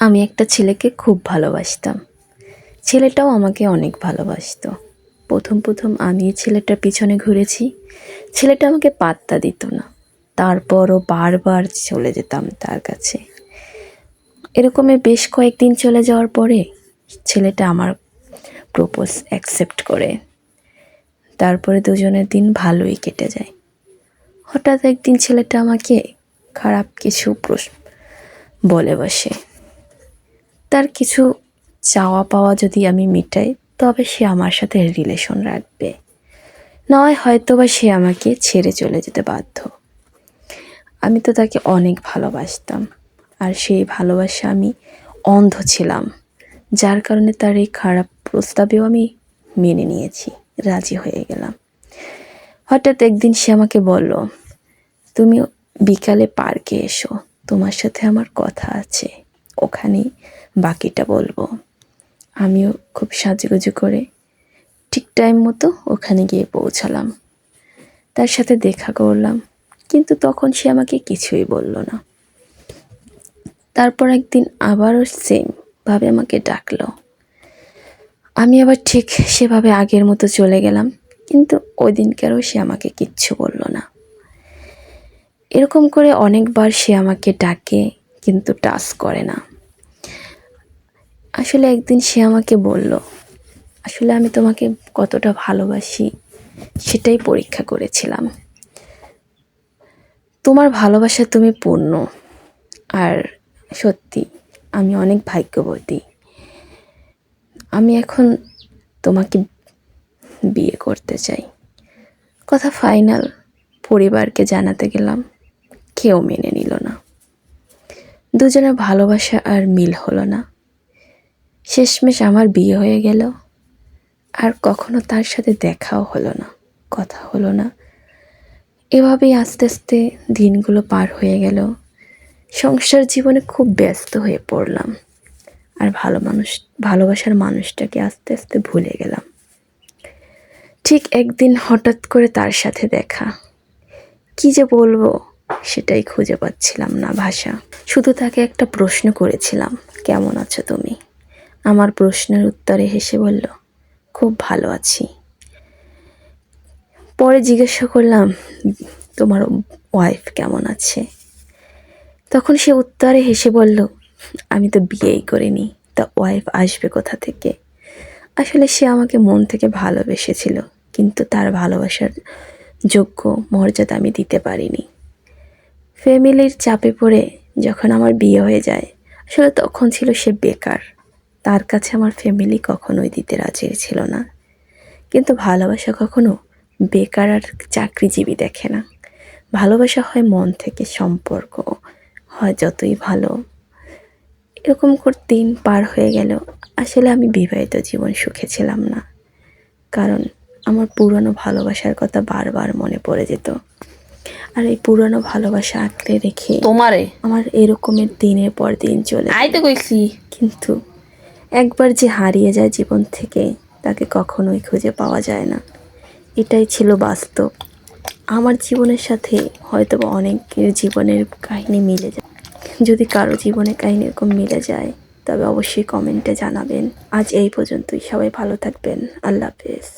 আমি একটা ছেলেকে খুব ভালোবাসতাম। ছেলেটাও আমাকে অনেক ভালোবাসতো। প্রথম প্রথম আমি ছেলেটার পিছনে ঘুরেছি। ছেলেটা আমাকে পাত্তা দিত না। তারপরও বারবার চলে যেতাম তার কাছে। এরকমই বেশ কয়েকদিন চলে যাওয়ার পরে ছেলেটা আমার প্রপোজ অ্যাকসেপ্ট করে। তারপরে দুজনের দিন ভালোই কেটে যায়। হঠাৎ একদিন ছেলেটা আমাকে খারাপ কিছু প্রশ্ন বলে বসে। তার কিছু চাওয়া পাওয়া যদি আমি মিটাই, তবে সে আমার সাথে রিলেশন রাখবে। নয় হয়তো বা সে আমাকে ছেড়ে চলে যেতে বাধ্য। আমি তো তাকে অনেক ভালোবাসতাম, আর সেই ভালোবাসা আমি অন্ধ ছিলাম, যার কারণে তার এই খারাপ প্রস্তাবেও আমি মেনে নিয়েছি, রাজি হয়ে গেলাম। হঠাৎ একদিন সে আমাকে বলল, তুমি বিকালে পার্কে এসো, তোমার সাথে আমার কথা আছে, ওখানেই বাকিটা বলব। আমিও খুব সাজুগুজু করে ঠিক টাইম মতো ওখানে গিয়ে পৌঁছালাম। তার সাথে দেখা করলাম, কিন্তু তখন সে আমাকে কিছুই বলল না। তারপর একদিন আবারও সেম ভাবে আমাকে ডাকলো। আমি আবার ঠিক সেভাবে আগের মতো চলে গেলাম, কিন্তু ওই দিনকারও সে আমাকে কিচ্ছু বলল না। এরকম করে অনেকবার সে আমাকে ডাকে, কিন্তু টাচ করে না। আসলে একদিন সে আমাকে বলল, আসলে আমি তোমাকে কতটা ভালোবাসি সেটাই পরীক্ষা করেছিলাম। তোমার ভালোবাসা তুমি পূর্ণ আর সত্যি আমি অনেক ভাগ্যবতী। আমি এখন তোমাকে বিয়ে করতে চাই। কথা ফাইনাল পরিবারকে জানাতে গেলাম, কেউ মেনে নিল না। দুজনের ভালোবাসা আর মিল হলো না। শেষমেশ আমার বিয়ে হয়ে গেল। আর কখনো তার সাথে দেখাও হলো না, কথা হলো না। এভাবেই আস্তে আস্তে দিনগুলো পার হয়ে গেল। সংসার জীবনে খুব ব্যস্ত হয়ে পড়লাম। আর ভালো মানুষ, ভালোবাসার মানুষটাকে আস্তে আস্তে ভুলে গেলাম। ঠিক একদিন হঠাৎ করে তার সাথে দেখা। কি যে বলব, সেটাই খুঁজে পাচ্ছিলাম না ভাষা। শুধু তাকে একটা প্রশ্ন করেছিলাম, কেমন আছো তুমি? আমার প্রশ্নের উত্তরে হেসে বলল, খুব ভালো আছি। পরে জিজ্ঞাসা করলাম, তোমার ওয়াইফ কেমন আছে? তখন সে উত্তরে হেসে বলল, আমি তো বিয়েই করিনি, তা ওয়াইফ আসবে কোথা থেকে? আসলে সে আমাকে মন থেকে ভালোবেসেছিল, কিন্তু তার ভালোবাসার যোগ্য মর্যাদা আমি দিতে পারিনি। ফ্যামিলির চাপে পড়ে যখন আমার বিয়ে হয়ে যায়, আসলে তখন ছিল সে বেকার। তার কাছে আমার ফ্যামিলি কখনোই দিতে রাজি ছিল না। কিন্তু ভালোবাসা কখনো বেকার আর চাকরিজীবী দেখে না। ভালোবাসা হয় মন থেকে সম্পর্ক হয় যতই ভালো। এরকম করে দিন পার হয়ে গেল। আসলে আমি বিবাহিত জীবন সুখে ছিলাম না। কারণ আমার পুরনো ভালোবাসার কথা বারবার মনে পড়ে যেত। আর এই পুরনো ভালোবাসা আঁকড়ে রেখে তোমারে? আমার এরকমের দিনের পর দিন চলে যায়। আইতে কইছি। কিন্তু একবার যে হারিয়ে যায় জীবন থেকে, তাকে কখনোই খুঁজে পাওয়া যায় না। এটাই ছিল বাস্তব। আমার জীবনের সাথে হয়তো অনেকের জীবনের কাহিনী মিলে যায়। যদি কারও জীবনের কাহিনী এরকম মিলে যায়, তবে অবশ্যই কমেন্টে জানাবেন। আজ এই পর্যন্তই। সবাই ভালো থাকবেন। আল্লাহ হাফেজ।